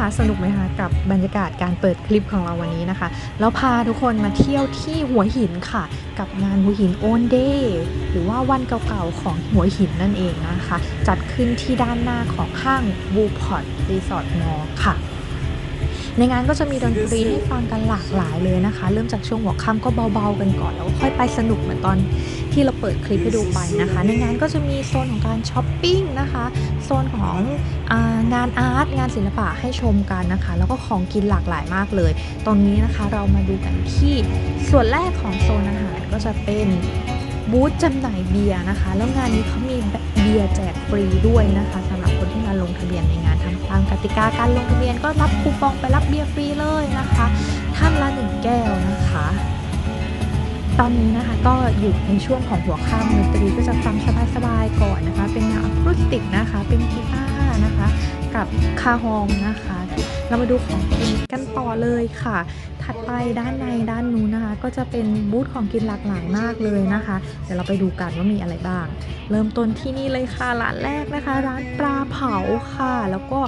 คะสนุกไหมคะกับบรรยากาศการเปิดคลิปของเราวันนี้นะคะ แล้วพาทุกคนมาเที่ยวที่หัวหินค่ะ กับงานหัวหินโอนเดย์หรือว่าวันเก่าๆของหัวหินนั่นเองนะคะ จัดขึ้นที่ด้านหน้าของห้างบูพอร์ตรีสอร์ทมอค่ะ ในงานก็จะมีดนตรีให้ฟังกันหลากหลายเลยนะคะ เริ่มจากช่วงหัวค่ำก็เบาๆกันก่อนแล้วค่อยไปสนุกเหมือนตอนที่เราเปิดคลิปให้ดูไปนะคะ ในงานก็จะมีโซนของการช้อปปิ้งนะคะโซนขององานอาร์ตงานศิลปะให้ชมกันนะคะ แล้วก็ของกินหลากหลายมากเลย ตรงนี้นะคะเรามาดูกันที่ส่วนแรกของโซนอาหารก็จะเป็นบูธจำหน่ายเบียร์นะคะ แล้วงานนี้เขามีเบียร์แจกฟรีด้วยนะคะสำหรับ คนที่มาลงทะเบียนในงานทำตามกติกาการลงทะเบียนก็รับคูปองไปรับเบียร์ฟรีเลยนะคะท่านละหนึ่งแก้วนะคะ ตอนนี้นะคะก็อยู่ในช่วงของหัวค่ำดนตรีก็จะฟังสบายๆก่อนนะคะ เป็นแนวอะคูสติกนะคะ เป็นกีตาร์นะคะ กับคาฮองนะคะ เรามาดูของกินกันต่อเลยค่ะ ถัดไปด้านในด้านนู้นนะคะ ก็จะเป็นบูธของกินหลากหลายมากเลยนะคะ เดี๋ยวเราไปดูกันว่ามีอะไรบ้าง เริ่มต้นที่นี่เลยค่ะร้านแรกนะคะ ร้านปลาเผาค่ะ แล้วก็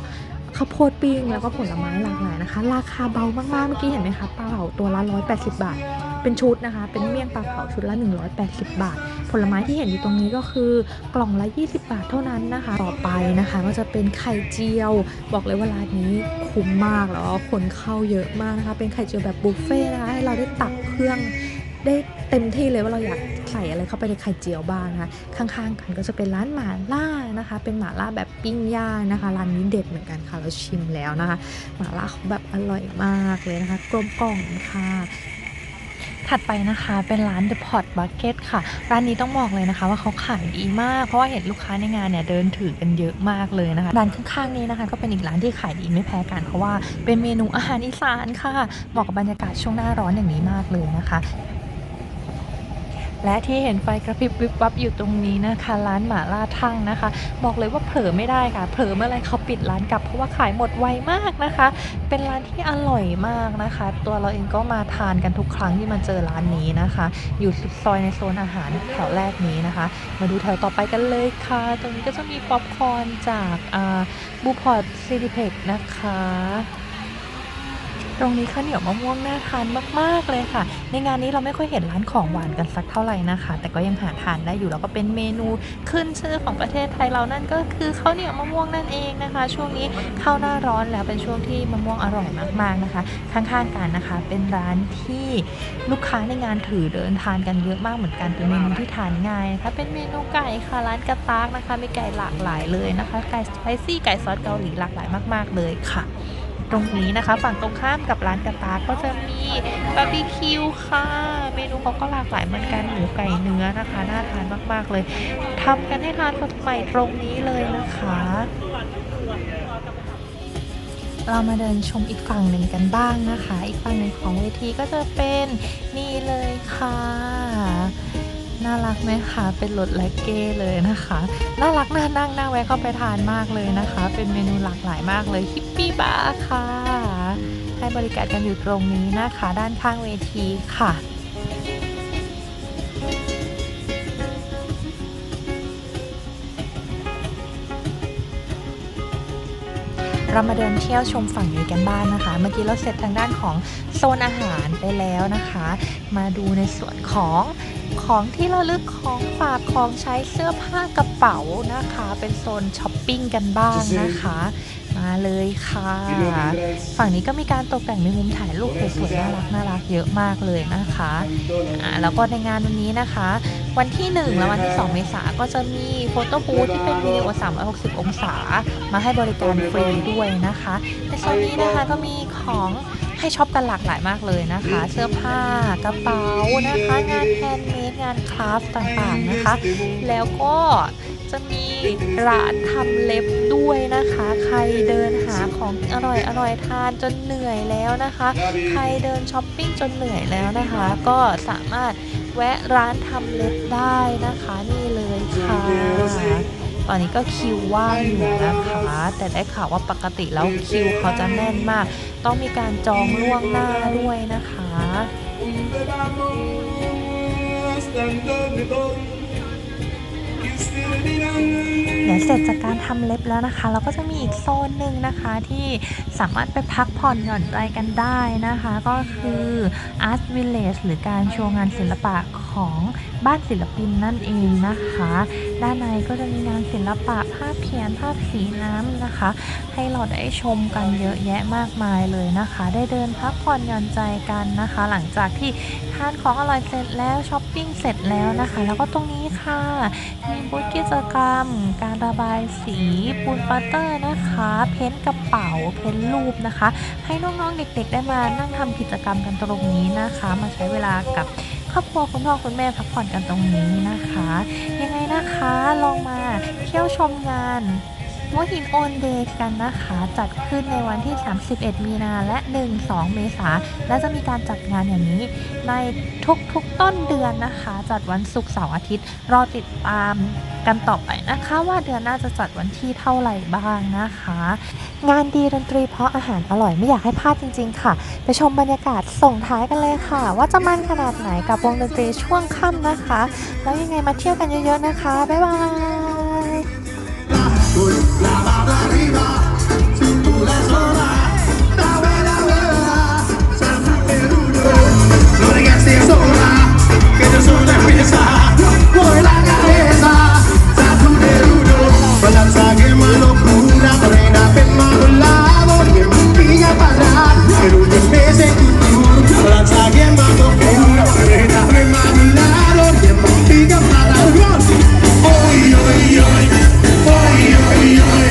ข้าวโพดปิ้งแล้วก็ผลไม้หลากหลายนะคะ ราคาเบามากๆเมื่อกี้เห็นไหมคะปลาเผาตัวละ 180 บาท เป็นชุดนะคะ เป็นเมี่ยงปลาเผาชุดละ 180 บาท ผลไม้ที่เห็นอยู่ตรงนี้ก็คือกล่องละ 20 บาทเท่านั้นนะคะ ต่อไปนะคะก็จะเป็นไข่เจียว บอกเลยว่าร้านนี้คุ้มมากแล้วคนเข้าเยอะมากนะคะ เป็นไข่เจียวแบบบุฟเฟ่ต์นะคะให้เราได้ตักเครื่องได้เต็มที่เลยว่าเราอยากใส่อะไรเข้าไปในไข่เจียวบ้างนะคะข้างๆ กันก็จะเป็นร้านหมาล่านะคะ เป็นหมาล่าแบบปิ้งย่างนะคะร้านนี้เด็ดเหมือนกันค่ะเราชิมแล้วนะคะหมาล่าเขาแบบอร่อยมากเลยนะคะกลมกล่อมค่ะ ถัดไปนะคะเป็นร้าน The Pot Bucket ค่ะ ร้านนี้ต้องบอกเลยนะคะว่าเขาขายดีมาก เพราะว่าเห็นลูกค้าในงานเนี่ยเดินถือกันเยอะมากเลยนะคะ ร้านข้างๆนี้นะคะก็เป็นอีกร้านที่ขายดีไม่แพ้กัน เพราะว่าเป็นเมนูอาหารอีสานค่ะ เหมาะกับบรรยากาศช่วงหน้าร้อนอย่างนี้มากเลยนะคะ และที่เห็นไฟกระพริบวิบวับอยู่ตรงนี้นะคะ ร้านหมาล่าทั่งนะคะ บอกเลยว่าเผลอไม่ได้ค่ะ เผลอเมื่อไรเขาปิดร้านกลับเพราะว่าขายหมดไวมากนะคะ เป็นร้านที่อร่อยมากนะคะ ตัวเราเองก็มาทานกันทุกครั้งที่มาเจอร้านนี้นะคะ อยู่สุดซอยในโซนอาหารแถวแรกนี้นะคะ มาดูแถวต่อไปกันเลยค่ะ ตรงนี้ก็จะมีป๊อปคอร์นจากบูพอร์ตซีดิเพ็กนะคะ รงนี้ข้าวเหนียวมะม่วงน่าทานมาก ๆ เลยค่ะ ในงานนี้เราไม่ค่อยเห็นร้านของหวานกันสักเท่าไหร่นะคะ แต่ก็ยังหาทานได้อยู่แล้วก็เป็นเมนูขึ้นชื่อของประเทศไทยเรานั่นก็คือข้าวเหนียวมะม่วงนั่นเองนะคะ ช่วงนี้เข้าหน้าร้อนแล้วเป็นช่วงที่มะม่วงอร่อยมากๆนะคะ ข้างๆกันนะคะ เป็นร้านที่ลูกค้าในงานถือเดินทานกันเยอะมากเหมือนกันเป็นเมนูที่ทานง่ายนะคะเป็นเมนูไก่ค่ะร้านกระตากนะคะมีไก่หลากหลายเลยนะคะไก่สไปซี่ไก่ซอสเกาหลีหลากหลายมาก ๆ เลยค่ะ ตรงนี้นะคะ ฝั่งตรงข้ามกับร้านกระตาก็จะมีบาร์บีคิวค่ะ เมนูเขาก็หลากหลายเหมือนกันหมูไก่เนื้อนะคะ น่าทานมากๆเลยทำกันให้ทานสดใหม่ตรงนี้เลยนะคะเรามาเดินชมอีกฝั่งหนึ่งกันบ้างนะคะ อีกฝั่งหนึ่งของเวทีก็จะเป็นนี่เลยค่ะ น่ารักไหมคะเป็นรถและเก้เลยนะคะ น่ารักน่านั่งน่าแวะเข้าไปทานมากเลยนะคะ เป็นเมนูหลากหลายมากเลยฮิปปี้บาร์ค่ะให้บริการกันอยู่ตรงนี้นะคะ ด้านข้างเวทีค่ะเรามาเดินเที่ยวชมฝั่งนี้กันบ้างนะคะ เมื่อกี้เราเสร็จทางด้านของโซนอาหารไปแล้วนะคะ มาดูในส่วนของ ของที่ระลึกของฝากของใช้เสื้อผ้ากระเป๋านะคะ เป็นโซนช้อปปิ้งกันบ้างนะคะ มาเลยค่ะ ฝั่งนี้ก็มีการตกแต่งมีมุมถ่ายรูปสวยๆน่ารักน่ารักเยอะมากเลยนะคะอ่าแล้วก็ในงานวันนี้นะคะ วันที่ 1 และวันที่ 2 เมษาก็จะมีโฟโต้บูธที่เป็นวิดีโอ 360 องศา มาให้บริการฟรีด้วยนะคะ ในโซนนี้นะคะก็มีของ ให้ช็อปกันหลากหลายมากเลยนะคะ เสื้อผ้ากระเป๋านะคะ งานแฮนด์เมดงานคราฟต่างๆนะคะ แล้วก็จะมีร้านทำเล็บด้วยนะคะ ใครเดินหาของอร่อยอร่อยทานจนเหนื่อยแล้วนะคะ ใครเดินช้อปปิ้งจนเหนื่อยแล้วนะคะ ก็สามารถแวะร้านทำเล็บได้นะคะ นี่เลยค่ะ ตอนนี้ก็คิวว่างอยู่นะคะ แต่ได้ข่าวว่าปกติแล้วคิวเขาจะแน่นมาก ต้องมีการจองล่วงหน้าด้วยนะคะ เดี๋ยวเสร็จจากการทำเล็บแล้วนะคะ เราก็จะมีอีกโซนหนึ่งนะคะที่สามารถไปพักผ่อนหย่อนใจกันได้นะคะ ก็คือ Art Village หรือการโชว์งานศิลปะ ของบ้านศิลปินนั่นเองนะคะ ด้านในก็จะมีงานศิลปะภาพเขียนภาพสีน้ำนะคะ ให้เราได้ชมกันเยอะแยะมากมายเลยนะคะ ได้เดินพักผ่อนหย่อนใจกันนะคะ หลังจากที่ทานของอร่อยเสร็จแล้วช้อปปิ้งเสร็จแล้วนะคะ แล้วก็ตรงนี้ค่ะมีบูธกิจกรรม การระบายสีปูนปัตเตอร์นะคะ เพ้นกระเป๋าเพ้นรูปนะคะ ให้น้องๆเด็กๆได้มานั่งทำกิจกรรมกันตรงนี้นะคะ มาใช้เวลากับ ครอบครัวคุณพ่อคุณแม่พักผ่อนกันตรงนี้นะคะ ยังไงนะคะลองมาเที่ยวชมงาน หัวหินโอนเดย์กันนะคะ จัดขึ้นในวันที่ 31 มีนาและ 1-2 เมษาและจะมีการจัดงานอย่างนี้ในทุกๆต้นเดือนนะคะ จัดวันศุกร์เสาร์อาทิตย์ รอติดตามกันต่อไปนะคะว่าเดือนหน้าจะจัดวันที่เท่าไหร่บ้างนะคะ งานดีดนตรีเพราะอาหารอร่อยไม่อยากให้พลาดจริง ๆ ค่ะ ไปชมบรรยากาศส่งท้ายกันเลยค่ะ ว่าจะมันขนาดไหนกับวงดนตรีช่วงค่ำนะคะ แล้วยังไงมาเที่ยวกันเยอะๆนะคะ บ๊ายบาย